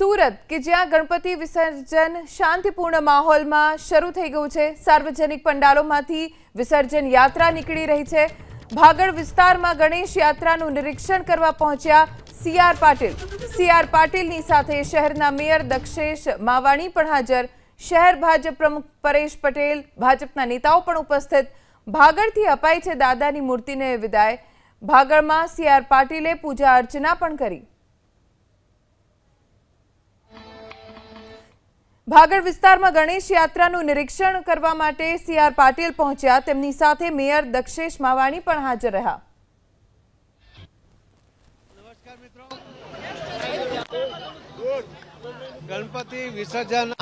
સુરત, કે જ્યાં ગણપતિ વિસર્જન શાંતિપૂર્ણ માહોલમાં શરૂ થઈ ગયું છે. સાર્વજનિક પંડાલોમાંથી વિસર્જન યાત્રા નીકળી રહી છે. ભાગળ વિસ્તારમાં ગણેશ યાત્રાનું નિરીક્ષણ કરવા પહોંચ્યા સીઆર પાટીલ. સીઆર પાટીલની સાથે શહેરના મેયર દક્ષેશ માવાણી પણ હાજર. શહેર ભાજપ પ્રમુખ પરેશ પટેલ, ભાજપના નેતાઓ પણ ઉપસ્થિત. ભાગળથી અપાઈ છે દાદાની મૂર્તિને વિદાય. ભાગળમાં સીઆર પાટીલે પૂજા અર્ચના પણ કરી. ભાગળ વિસ્તારમાં ગણેશ યાત્રાનું નિરીક્ષણ કરવા માટે સીઆર પાટીલ પહોંચ્યા. તેમની સાથે મેયર દક્ષેશ માવાણી પણ હાજર રહ્યા. ગણપતિ વિસર્જન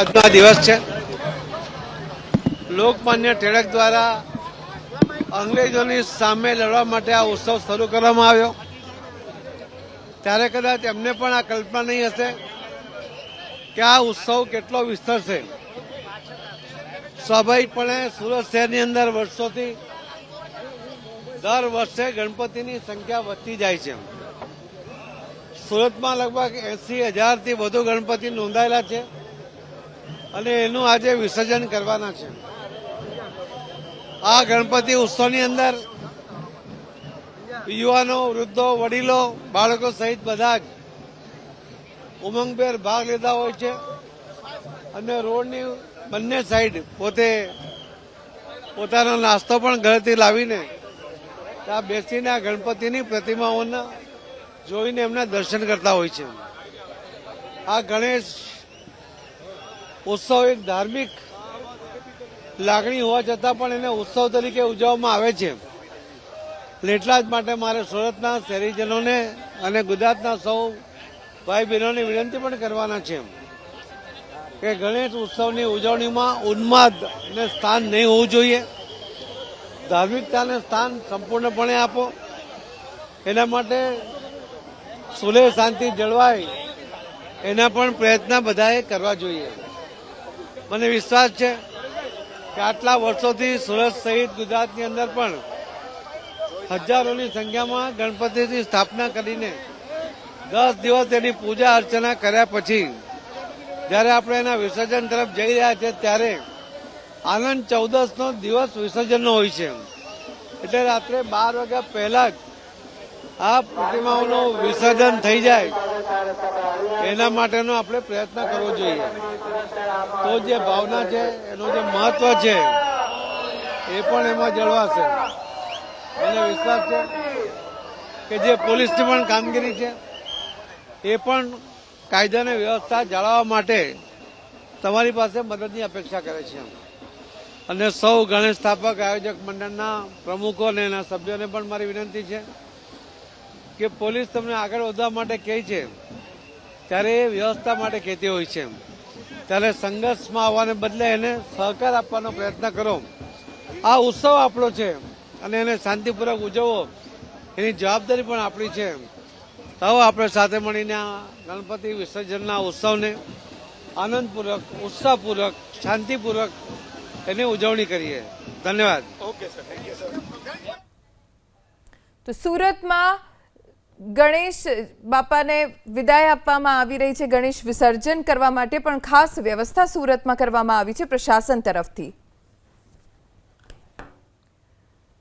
આજનો દિવસ છે. લોકમાન્ય ટિળક દ્વારા અંગ્રેજોની સામે લડવા માટે આ ઉત્સવ શરૂ કરવામાં આવ્યો. ત્યારે કદાચ એમને પણ આ કલ્પના નહીં હશે. કે આ ઉત્સવ કેટલો વિસ્તરશે સ્વાભાવિકપણે સુરત શહેરની અંદર વર્ષોથી દર વર્ષે ગણપતિની સંખ્યા વધતી જાય છે. સુરતમાં લગભગ એસી હજારથી વધુ ગણપતિ નોંધાયેલા છે અને એનું આજે વિસર્જન કરવાના છે. આ ગણપતિ ઉત્સવની અંદર યુવાનો, વૃદ્ધો, વડીલો, બાળકો સહિત બધા જ ઉમંગભેર ભાગ લેતા હોય છે અને રોડની બંને સાઈડ પોતે પોતાનો નાસ્તો પણ ઘરેથી લાવીને ત્યાં બેસીને આ ગણપતિની પ્રતિમાઓના જોઈને એમના દર્શન કરતા હોય છે. આ ગણેશ ઉત્સવ એક ધાર્મિક લાગણી હોવા છતાં પણ એને ઉત્સવ તરીકે ઉજવવામાં આવે છે. એટલે જ માટે મારે સુરતના શહેરીજનોને અને ગુજરાતના સૌ ભાઈ બહેનોને વિનંતી પણ કરવાના છે કે ગણેશ ઉત્સવની ઉજવણીમાં ઉન્માદ ને સ્થાન નહીં હોવું જોઈએ. ધાર્મિકતાને સ્થાન સંપૂર્ણપણે આપો. એના માટે સુલેહ શાંતિ જળવાય. એના પણ પ્રયત્ન બધાએ કરવા જોઈએ. મને વિશ્વાસ છે કે આટલા વર્ષોથી સુરત સહિત ગુજરાતની અંદર પણ હજારોની સંખ્યામાં ગણપતિની સ્થાપના કરીને દસ દિવસ એની પૂજા અર્ચના કર્યા પછી, જ્યારે આપણે એના વિસર્જન તરફ જઈ રહ્યા છે ત્યારે આનંદ ચૌદસનો દિવસ વિસર્જનનો હોય છે. એટલે રાત્રે બાર વાગ્યા પહેલા જ આ પ્રતિમાઓનું વિસર્જન થઈ જાય. એના માટેનો આપણે પ્રયત્ન કરવો જોઈએ. તો જે ભાવના છે, એનું જે મહત્વ છે, એ પણ એમાં જળવાશે. મને વિશ્વાસ છે કે જે પોલીસની પણ કામગીરી છે એ પણ કાયદાને વ્યવસ્થા જાળવવા માટે તમારી પાસે મદદની અપેક્ષા કરે છે અને સૌ ગણેશ સ્થાપક, આયોજક મંડળના પ્રમુખો અને એના સભ્યોને પણ મારી વિનંતી છે કે પોલીસ તમને આગળ વધવા માટે કહે છે, ત્યારે એ વ્યવસ્થા માટે કહેતી હોય છે ત્યારે સંઘર્ષમાં આવવાને બદલે એને સહકાર આપવાનો પ્રયત્ન કરો. આ ઉત્સવ આપણો છે, અને એને શાંતિપૂર્વક ઉજવવો, એની જવાબદારી પણ આપણી છે તો આપણે સાથે મળીને આ ગણપતિ વિસર્જનના ઉત્સવને આનંદપૂર્વક ઉત્સાહપૂર્વક શાંતિપૂર્વક એની ઉજવણી કરીએ. ધન્યવાદ. ઓકે તો સુરતમાં ગણેશ બાપાને વિદાય આપવામાં આવી રહી છે. ગણેશ વિસર્જન કરવા માટે પણ ખાસ વ્યવસ્થા સુરતમાં કરવામાં આવી છે પ્રશાસન તરફથી.